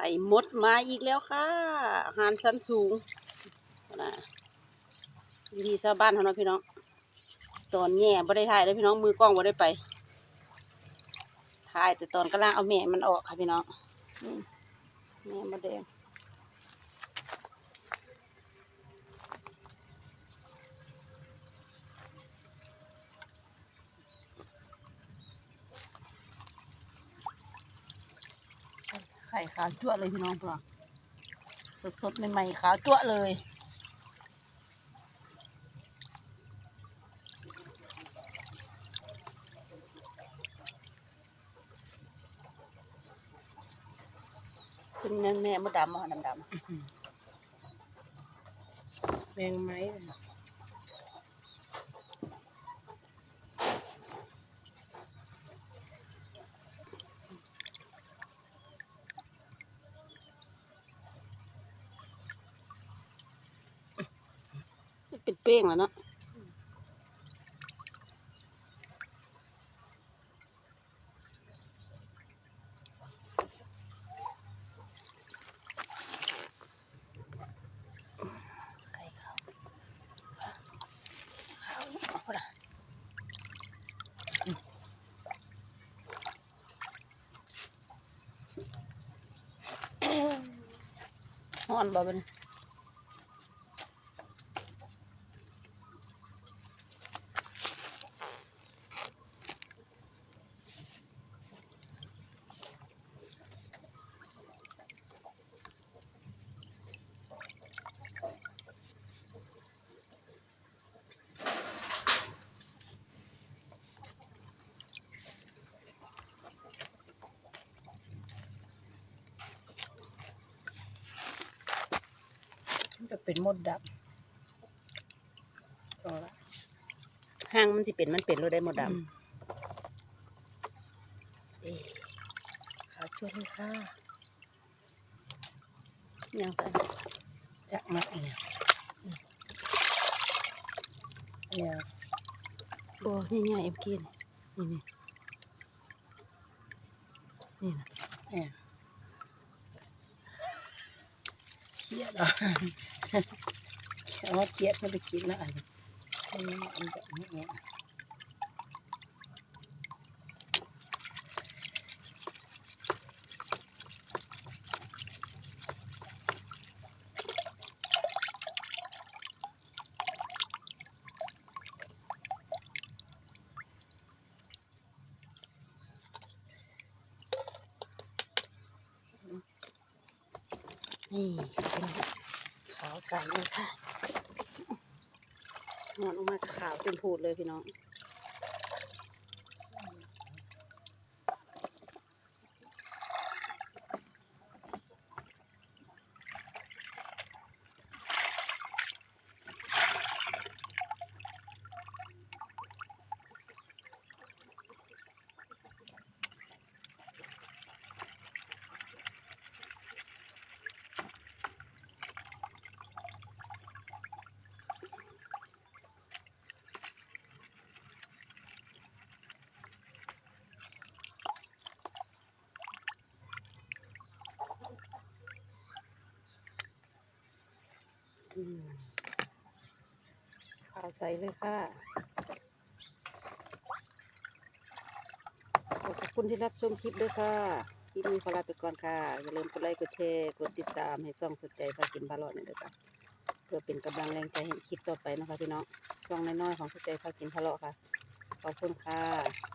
ข่มดมาอีกแล้วค่ะอาหารสันสูงนะวิธีชาวบ้านเขาเนาะพี่น้อง ตอนแง่บ่ได้ถ่ายเลยพี่น้องมือกล้องบ่ได้ไป ถ่ายแต่ตอนกำลังเอาแม่มันออกค่ะพี่น้องแม่มาแดง ไข่ขาวจั่วเลยพี่น้องพวกเราสดใหม่ๆขาวจั่วเลยเป็นแม่แม่มดดำอะดำดำแมงไม้ เป็นเป้งแล้วเนาะอ่อนบ่เป็น เป็นมดดำเอาละห้างมันสิเป็นมันเป็นรถได้หมดดอืมำเอ๊ะขาวช่วยให้ค่ะยังใส่จะมาเอียเนี่ยโอ้นี่ไงเอ็มกินนี่นี่นี่นะเนี่ย เกียดอะเอาเจียดมันไปกินนะอันนี้อืมอัน นี่เป็นขาวใสเลยค่ะงอนออกมาขาวเต็มพูดเลยพี่น้อง ขาวใสเลยค่ะ ขอบคุณที่รับชมคลิปด้วยค่ะคลิปนี้ขอลาไปก่อนค่ะ อย่าลืมกดไลค์ กดแชร์ กดติดตามให้ช่องสนใจพากินพาลาะนี่ด้วยค่ะเพื่อเป็นกำลังแรงใจให้คลิปต่อไปนะคะพี่น้องช่องน้อยๆของสนใจพากินพาเลาะค่ะ ขอบคุณค่ะ